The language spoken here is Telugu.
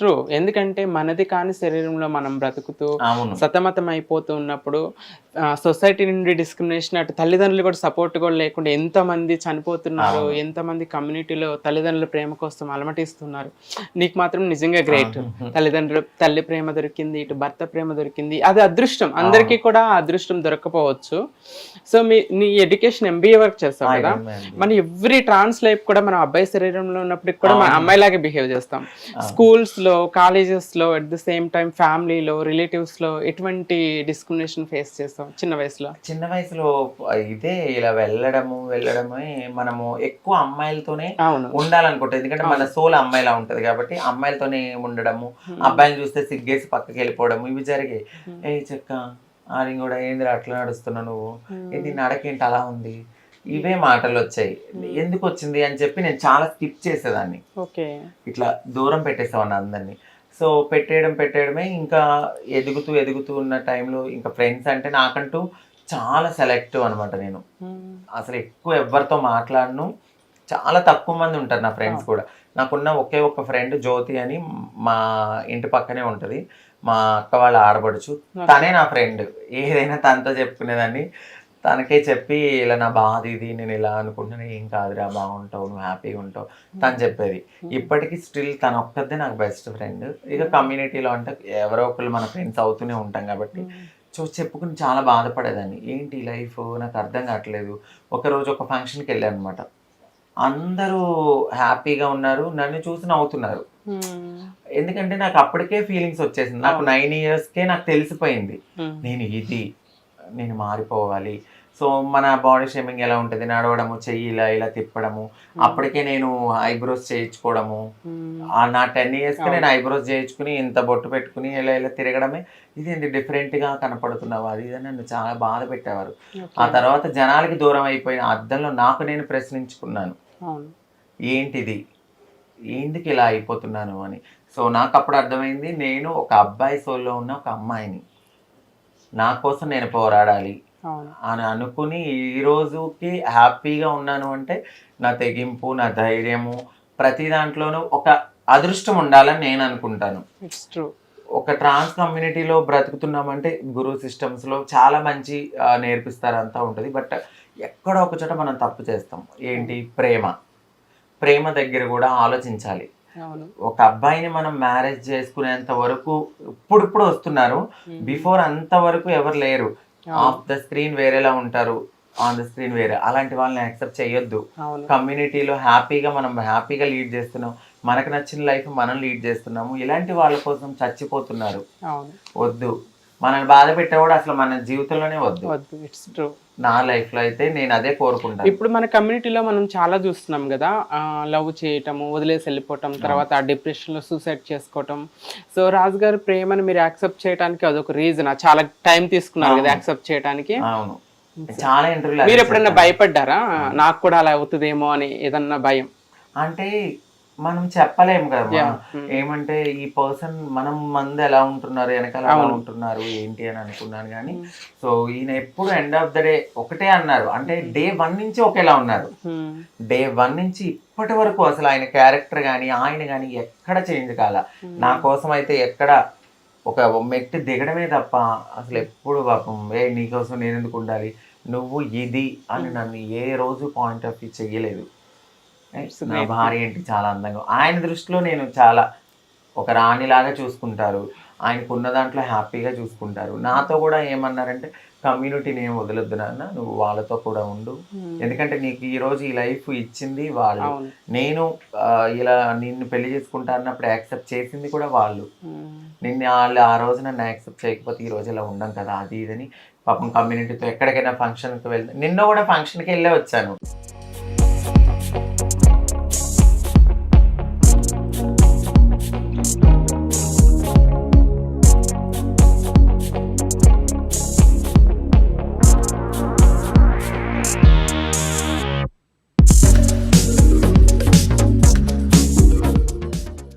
ట్రూ ఎందుకంటే మనది కాని శరీరంలో మనం బ్రతుకుతూ సతమతం అయిపోతూ ఉన్నప్పుడు సొసైటీ నుండి డిస్క్రిమినేషన్ అటు తల్లిదండ్రులు కూడా సపోర్ట్ కూడా లేకుండా ఎంతమంది చనిపోతున్నారు ఎంతమంది కమ్యూనిటీలో తల్లిదండ్రుల ప్రేమ కోసం అలమటిస్తున్నారు. నీకు మాత్రం నిజంగా గ్రేట్ తల్లిదండ్రులు తల్లి ప్రేమ దొరికింది ఇటు భర్త ప్రేమ దొరికింది. అది అదృష్టం. అందరికీ కూడా అదృష్టం దొరకపోవచ్చు. సో మీ నీ ఎడ్యుకేషన్ ఎంబీఏ వర్క్ చేస్తావు కదా? మన ఎవ్రీ ట్రాన్స్ లైఫ్ కూడా మనం అబ్బాయి శరీరంలో ఉన్నప్పటికి కూడా మన అమ్మాయిలాగే బిహేవ్ చేస్తాం. స్కూల్స్ లో కాలేజెస్లో అట్ ద సేమ్ టైం ఫ్యామిలీలో రిలేటివ్స్లో ఎటువంటి డిస్క్రిమినేషన్ ఫేస్ చేస్తాం చిన్న వయసులో? చిన్న వయసులో ఇదే ఇలా వెళ్ళడము వెళ్ళడమే మనము ఎక్కువ అమ్మాయిలతోనే అవును. ఉండాలనుకుంటుంది ఎందుకంటే మన సోల్ అమ్మాయిలా ఉంటది కాబట్టి అమ్మాయిలతోనే ఉండడము అబ్బాయిని చూస్తే సిగ్గేసి పక్కకి వెళ్ళిపోవడం ఇవి జరిగాయి ఏ చెక్క ఆడి కూడా ఏంది అట్లా నడుస్తున్నావు నువ్వు? ఇది నడకేంటి అలా ఉంది? ఇవే మాటలు వచ్చాయి ఎందుకు వచ్చింది అని చెప్పి నేను చాలా స్కిప్ చేసేదాన్ని. ఇట్లా దూరం పెట్టేసేవాడిని అందరినీ. సో పెట్టేయడం పెట్టేయడమే ఇంకా ఎదుగుతూ ఎదుగుతూ ఉన్న టైంలో ఇంకా ఫ్రెండ్స్ అంటే నాకంటూ చాలా సెలెక్టివ్ అనమాట నేను. అసలు ఎక్కువ ఎవరితో మాట్లాడను. చాలా తక్కువ మంది ఉంటారు నా ఫ్రెండ్స్ కూడా. నాకున్న ఒకే ఒక ఫ్రెండ్ జ్యోతి అని మా ఇంటి పక్కనే ఉంటుంది. మా అక్క వాళ్ళ ఆడబడుచు తనే నా ఫ్రెండ్. ఏదైనా తనతో చెప్పుకునేదాన్ని. తనకే చెప్పి ఇలా నా బాధ ఇది నేను ఇలా అనుకుంటున్నాను ఏం కాదురా బాగుంటావు నువ్వు హ్యాపీగా ఉంటావు. తను చెప్పేది. ఇప్పటికీ స్టిల్ తన ఒక్కదే నాకు బెస్ట్ ఫ్రెండ్. ఇక కమ్యూనిటీలో అంటే ఎవరో ఒకళ్ళు మన ఫ్రెండ్స్ అవుతూనే ఉంటాం కాబట్టి సో చెప్పుకుని చాలా బాధపడేదాన్ని. ఏంటి లైఫ్? నాకు అర్థం కావట్లేదు. ఒకరోజు ఒక ఫంక్షన్కి వెళ్ళాను అనమాట అందరూ హ్యాపీగా ఉన్నారు నన్ను చూసి నవ్వుతున్నారు. ఎందుకంటే నాకు అప్పటికే ఫీలింగ్స్ వచ్చేసింది. నాకు నైన్ ఇయర్స్కే నాకు తెలిసిపోయింది. నేను ఇది నేను మారిపోవాలి. సో మన బాడీ షేమింగ్ ఎలా ఉంటుంది? నడవడము చెయ్యి ఇలా ఇలా తిప్పడము. అప్పటికే నేను ఐబ్రోస్ చేయించుకోవడము. ఆ నా టెన్ ఇయర్స్కి నేను ఐబ్రోస్ చేయించుకుని ఇంత బొట్టు పెట్టుకుని ఇలా ఇలా తిరగడమే. ఇది డిఫరెంట్గా కనపడుతున్నావు? అది ఇది నన్ను చాలా బాధ పెట్టేవారు. ఆ తర్వాత జనాలకి దూరం అయిపోయిన అద్దంలో నాకు నేను ప్రశ్నించుకున్నాను. ఏంటిది? ఎందుకు ఇలా అయిపోతున్నాను అని. సో నాకు అప్పుడు అర్థమైంది నేను ఒక అబ్బాయి సోల్లో ఉన్న ఒక అమ్మాయిని. నా కోసం నేను పోరాడాలి అని అనుకుని ఈ రోజుకి హ్యాపీగా ఉన్నాను అంటే నా తెగింపు నా ధైర్యము ప్రతి దాంట్లోనూ ఒక అదృష్టం ఉండాలని నేను అనుకుంటాను. ఒక ట్రాన్స్ కమ్యూనిటీలో బ్రతుకుతున్నామంటే గురు సిస్టమ్స్లో చాలా మంచి నేర్పిస్తారు అంతా ఉంటుంది. బట్ ఎక్కడో ఒక చోట మనం తప్పు చేస్తాం. ఏంటి? ప్రేమ. ప్రేమ దగ్గర కూడా ఆలోచించాలి. ఒక అబ్బాయిని మనం మ్యారేజ్ చేసుకునేంత వరకు ఇప్పుడిప్పుడు వస్తున్నారు. బిఫోర్ అంత వరకు ఎవరు లేరు. ఆఫ్ ద స్క్రీన్ వేరేలా ఉంటారు. ఆన్ ద స్క్రీన్ వేరే. అలాంటి వాళ్ళని యాక్సెప్ట్ చేయొద్దు. కమ్యూనిటీలో హ్యాపీగా మనం హ్యాపీగా లీడ్ చేస్తున్నాం. మనకు నచ్చిన లైఫ్ మనం లీడ్ చేస్తున్నాము. ఇలాంటి వాళ్ళ కోసం చచ్చిపోతున్నారు. వద్దు. మనల్ని బాధ పెట్టేవాడు అసలు మన జీవితంలోనే వద్దు. వద్దు. ఇట్స్ ట్రూ నా లైఫ్లో అయితే నేను అదే కోరుకుంటాను. ఇప్పుడు మన కమ్యూనిటీలో మనం చాలా చూస్తున్నాం కదా లవ్ చేయటము వదిలేసి వెళ్ళిపోవటం తర్వాత డిప్రెషన్లో సూసైడ్ చేసుకోవటం. సో రాజు గారి ప్రేమను మీరు యాక్సెప్ట్ చేయడానికి అదొక రీజన్ చాలా టైం తీసుకున్నారు కదా యాక్సెప్ట్ చేయడానికి అవును. చాలా ఇంటర్వ్యూలు మీరు ఎప్పుడైనా భయపడ్డారా? నాకు కూడా అలా అవుతుందేమో అని ఏదన్నా భయం? అంటే మనం చెప్పలేము కదా Yeah. ఏమంటే ఈ పర్సన్ మనం మంది ఎలా ఉంటున్నారు వెనకాల ఎలా ఉంటున్నారు ఏంటి అని అనుకున్నాను కానీ సో ఈయన ఎప్పుడు ఎండ్ ఆఫ్ ద డే ఒకటే అన్నారు. అంటే డే వన్ నుంచి ఒకేలా ఉన్నారు. Hmm. డే వన్ నుంచి ఇప్పటి వరకు అసలు ఆయన క్యారెక్టర్ కానీ ఆయన కానీ ఎక్కడ చేంజ్ కాల. నా కోసం అయితే ఎక్కడ ఒక మెట్టి దిగడమే తప్ప అసలు ఎప్పుడు పాపం ఏ నీకోసం నేను ఎందుకు ఉండాలి? నువ్వు ఇది అని నన్ను ఏ రోజు పాయింట్ ఆఫ్ వ్యూ చెయ్యలేదు. నా భార్య ఏంటి చాలా అందంగా ఆయన దృష్టిలో నేను చాలా ఒక రాణిలాగా చూసుకుంటారు. ఆయనకు ఉన్న దాంట్లో హ్యాపీగా చూసుకుంటారు. నాతో కూడా ఏమన్నారంటే కమ్యూనిటీని ఏం వదలొద్దు నాన్న నువ్వు వాళ్ళతో కూడా ఉండు. ఎందుకంటే నీకు ఈ రోజు ఈ లైఫ్ ఇచ్చింది వాళ్ళు. నేను ఇలా నిన్ను పెళ్ళి చేసుకుంటా అన్నప్పుడు యాక్సెప్ట్ చేసింది కూడా వాళ్ళు. నిన్ను వాళ్ళు ఆ రోజు నన్ను యాక్సెప్ట్ చేయకపోతే ఈ రోజు ఇలా ఉండం కదా అది ఇదని. పాపం కమ్యూనిటీతో ఎక్కడికైనా ఫంక్షన్కి వెళ్తే నిన్న కూడా ఫంక్షన్కి వెళ్ళే వచ్చాను.